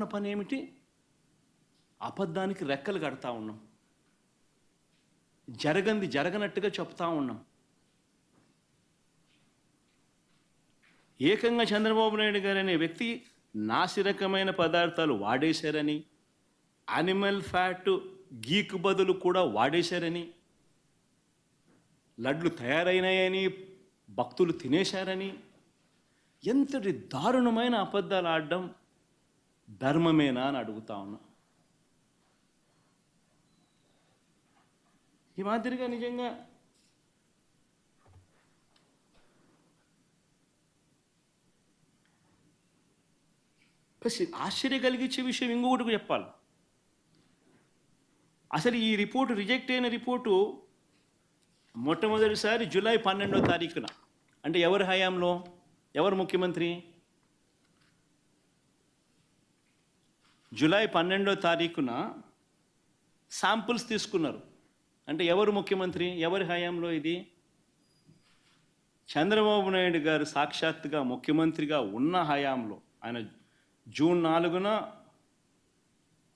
ఉన్న పని ఏమిటి అబద్ధానికి రెక్కలు కడతా ఉన్నాం. జరగంది జరగనట్టుగా చెప్తా ఉన్నాం. ఏకంగా చంద్రబాబు నాయుడు గారు అనే వ్యక్తి నాసిరకమైన పదార్థాలు వాడేశారని అనిమల్ ఫ్యాట్ గీకు బదులు కూడా వాడేశారని లడ్లు తయారైనాయని భక్తులు తినేశారని ఎంతటి దారుణమైన అబద్ధాలు ఆడడం ధర్మమేనా అని అడుగుతా ఉన్నా. ఈ మాదిరిగా నిజంగా ప్లస్ ఆశ్చర్య కలిగించే విషయం ఇంకొకటి చెప్పాలి. అసలు ఈ రిపోర్టు రిజెక్ట్ అయిన రిపోర్టు మొట్టమొదటిసారి జూలై పన్నెండో తారీఖున. అంటే ఎవరి హయాంలో? ఎవరు ముఖ్యమంత్రి? జూలై పన్నెండో తారీఖున శాంపుల్స్ తీసుకున్నారు. అంటే ఎవరు ముఖ్యమంత్రి ఎవరి హయాంలో ఇది? చంద్రబాబు నాయుడు గారు సాక్షాత్తుగా ముఖ్యమంత్రిగా ఉన్న హయాంలో ఆయన జూన్ నాలుగున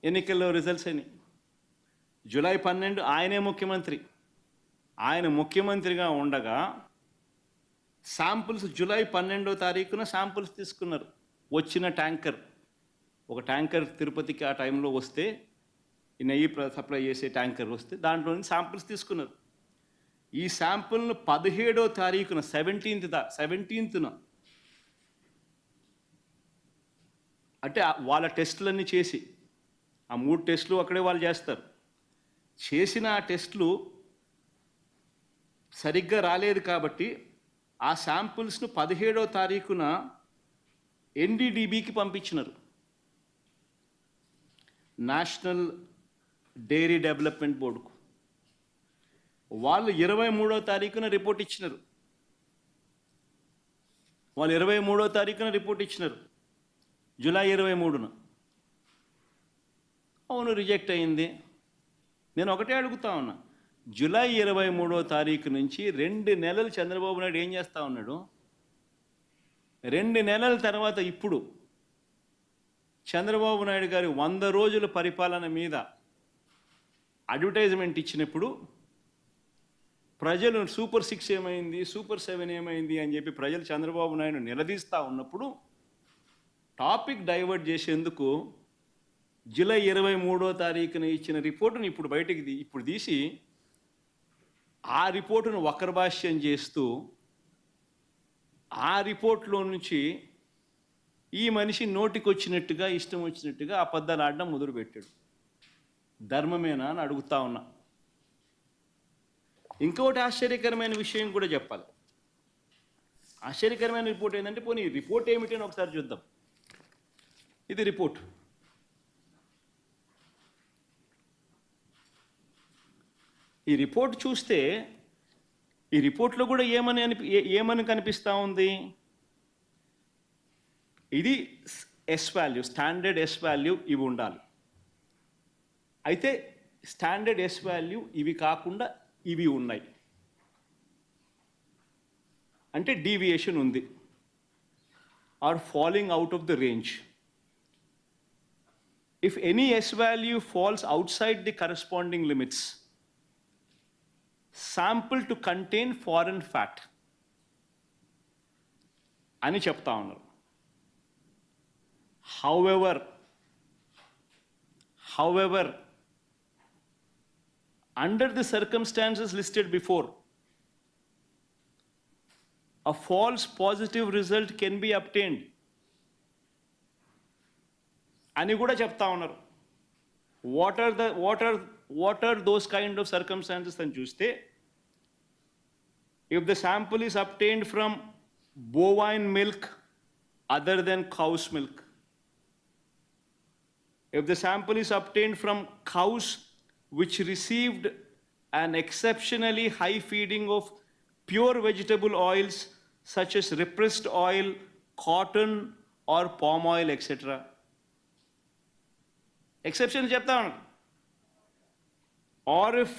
ఎన్నికల్లో రిజల్ట్స్ అయినాయి. జూలై పన్నెండు ఆయనే ముఖ్యమంత్రి. ఆయన ముఖ్యమంత్రిగా ఉండగా శాంపుల్స్ జూలై పన్నెండో తారీఖున శాంపుల్స్ తీసుకున్నారు. వచ్చిన ట్యాంకర్. ఒక ట్యాంకర్ తిరుపతికి ఆ టైంలో వస్తే ఈ నెయ్యి సప్లై చేసే ట్యాంకర్ వస్తే దాంట్లో నుంచి శాంపుల్స్ తీసుకున్నారు. ఈ శాంపుల్ను పదిహేడో తారీఖున సెవెంటీన్త్ దా సెవెంటీన్త్న అంటే వాళ్ళ టెస్టులన్నీ చేసి ఆ మూడు టెస్టులు అక్కడే వాళ్ళు చేస్తారు. చేసిన ఆ టెస్టులు సరిగ్గా రాలేదు కాబట్టి ఆ శాంపుల్స్ను పదిహేడో తారీఖున ఎన్డీడీబీకి పంపించినారు. నేషనల్ డైరీ డెవలప్మెంట్ బోర్డుకు. వాళ్ళు ఇరవై మూడో తారీఖున రిపోర్ట్ ఇచ్చినారు. వాళ్ళు ఇరవై మూడో తారీఖున రిపోర్ట్ ఇచ్చినారు. జూలై ఇరవై మూడున. అవును రిజెక్ట్ అయింది. నేను ఒకటే అడుగుతా ఉన్నా. జూలై ఇరవై మూడో తారీఖు నుంచి రెండు నెలలు చంద్రబాబు నాయుడు ఏం చేస్తూ ఉన్నాడు? రెండు నెలల తర్వాత ఇప్పుడు చంద్రబాబు నాయుడు గారి వంద రోజుల పరిపాలన మీద అడ్వర్టైజ్మెంట్ ఇచ్చినప్పుడు ప్రజలు సూపర్ సిక్స్ ఏమైంది సూపర్ సెవెన్ ఏమైంది అని చెప్పి ప్రజలు చంద్రబాబు నాయుడు నిలదీస్తూ ఉన్నప్పుడు టాపిక్ డైవర్ట్ చేసేందుకు జూలై ఇరవై మూడో తారీఖున ఇచ్చిన రిపోర్టును ఇప్పుడు బయటికి ఇప్పుడు తీసి ఆ రిపోర్టును వక్రభాష్యం చేస్తూ ఆ రిపోర్ట్లో నుంచి ఈ మనిషి నోటికొచ్చినట్టుగా ఇష్టం వచ్చినట్టుగా అబద్ధాలు ఆడడం మొదలుపెట్టాడు. ధర్మమేనా అని అడుగుతా ఉన్నా. ఇంకొకటి ఆశ్చర్యకరమైన విషయం కూడా చెప్పాలి. ఆశ్చర్యకరమైన రిపోర్ట్ ఏంటంటే పోనీ ఈ రిపోర్ట్ ఏమిటి అని ఒకసారి చూద్దాం. ఇది రిపోర్ట్. ఈ రిపోర్ట్ చూస్తే ఈ రిపోర్ట్లో కూడా ఏమని అనిపి ఏ- ఏమని కనిపిస్తూ ఉంది? ఇది S value standard S value ఇవి ఉండాలి. అయితే స్టాండర్డ్ ఎస్ వాల్యూ ఇవి కాకుండా ఇవి ఉన్నాయి. అంటే డీవియేషన్ ఉంది. Or falling out of the range if any S value falls outside the corresponding limits, sample to contain foreign fat అని చెప్తా ఉన్నారు however however under the circumstances listed before, a false positive result can be obtained అని కూడా చెప్తా ఉన్నారు what are the what are what are those kind of circumstances అని చూస్తే if the sample is obtained from bovine milk other than cow's milk if the sample is obtained from cows which received an exceptionally high feeding of pure vegetable oils such as repressed oil, cotton, or palm oil, etc. Exception చెప్తా ఉన్నాను or if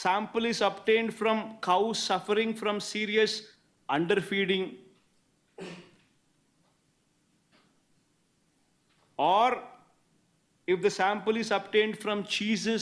sample is obtained from cows suffering from serious underfeeding or if the sample is obtained from cheeses